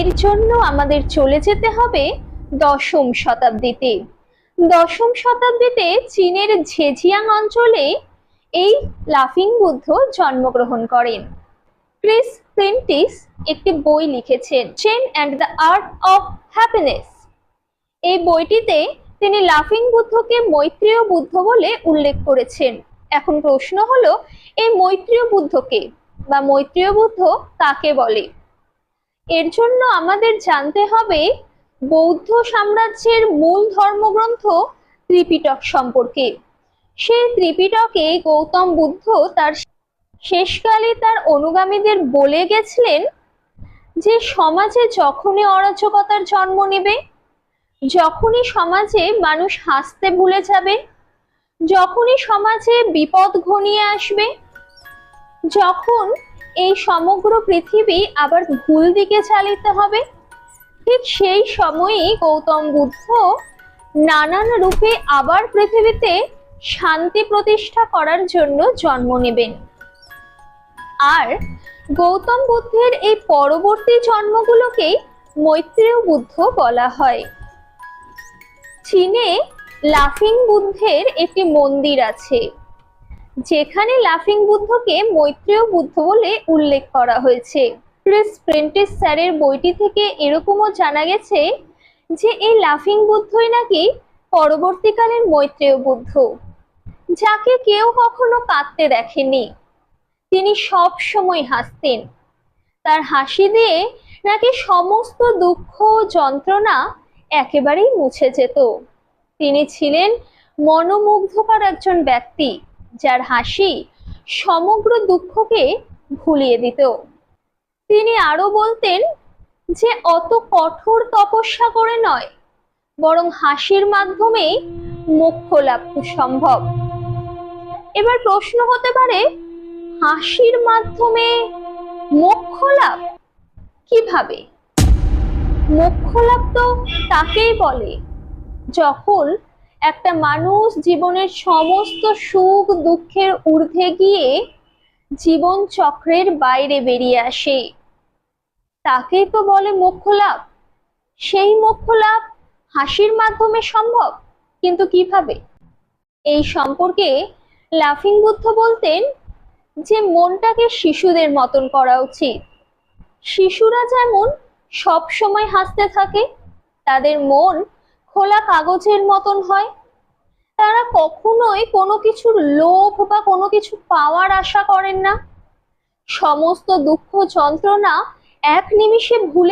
এর জন্য আমাদের চলে যেতে হবে দশম শতাব্দীতে। দশম শতাব্দীতে চীনের ঝেঝিয়াং অঞ্চলে এই লাফিং বুদ্ধ জন্মগ্রহণ করেন। ক্রিস প্রিন্টিস একটি বই লিখেছেন Zen and the art of happiness এই বইটিতে তিনি লাফিং বুদ্ধকে মৈত্রীয় বুদ্ধ বলে উল্লেখ করেছেন। এখন প্রশ্ন হলো, এই মৈত্রীয় বুদ্ধকে বা মৈত্রীয় বুদ্ধ কাকে বলে? এর জন্য আমাদের জানতে হবে বৌদ্ধ সাম্রাজ্যের মূল ধর্মগ্রন্থ ত্রিপিটক সম্পর্কে। সেই ত্রিপিটকে গৌতম বুদ্ধ তার শেষকালে তার অনুগামীদের বলে গেছিলেন যে সমাজে যখনই অরাজকতার জন্ম নেবে, যখনই সমাজে মানুষ হাসতে ভুলে যাবে, যখনই সমাজে বিপদ ঘনিয়ে আসবে, যখন এই সমগ্র পৃথিবী আবার ভুল দিকে চালিত হবে? ঠিক সেই সময়ই গৌতম বুদ্ধ নানান রূপে আবার পৃথিবীতে শান্তি প্রতিষ্ঠা করার জন্য জন্ম নেবেন। আর গৌতম বুদ্ধের এই পরবর্তী জন্মগুলোকেই মৈত্রেয় বুদ্ধ বলা হয়। চীনে লাফিং বুদ্ধের একটি মন্দির আছে। যেখানে লাফিং বুদ্ধকে মৈত্রেয় বুদ্ধ বলে উল্লেখ করা হয়েছে। ক্রিস প্রেন্টিস স্যারের বইটি থেকে এরকমও জানা গেছে যে, এই লাফিং বুদ্ধই নাকি পরবর্তীকালের মৈত্রেয় বুদ্ধ, যাকে কেউ কখনো কাঁদতে দেখেনি। তিনি সব সময় হাসতেন। তার হাসি দিয়ে নাকি সমস্ত দুঃখ যন্ত্রণা একেবারেই মুছে যেত। তিনি ছিলেন মনোমুগ্ধকর একজন ব্যক্তি। যার হাসি সমগ্র দুঃখকে ভুলিয়ে দিত। তিনি আরও বলতেন যে, অত কঠোর তপস্যা করে নয়, বরং হাসির মাধ্যমে মোক্ষ লাভ সম্ভব। এবার প্রশ্ন হতে পারে, হাসির মাধ্যমে মোক্ষ লাভ কীভাবে? মোক্ষ লাভ তো তাকেই বলে, যখন একটা মানুষ জীবনের সমস্ত সুখ দুঃখের ঊর্ধ্বে গিয়ে জীবন চক্রের বাইরে বেরিয়ে আসে। তাকেই তো বলে মোক্ষ লাভ। সেই মোক্ষ লাভ হাসির মাধ্যমে সম্ভব, কিন্তু কীভাবে? এই সম্পর্কে লাফিং বুদ্ধ বলতেন যে, মনটাকে শিশুদের মতন করা উচিত। শিশুরা যেমন সব সময় হাসতে থাকে, তাদের মন খোলা কাগজের মতন হয়। তারা কখনোই কোনো কিছুর লোভ বা কোনো কিছু পাওয়ার আশা করেন না। সমস্ত দুঃখ যন্ত্রণা এক নিমিষে ভুলে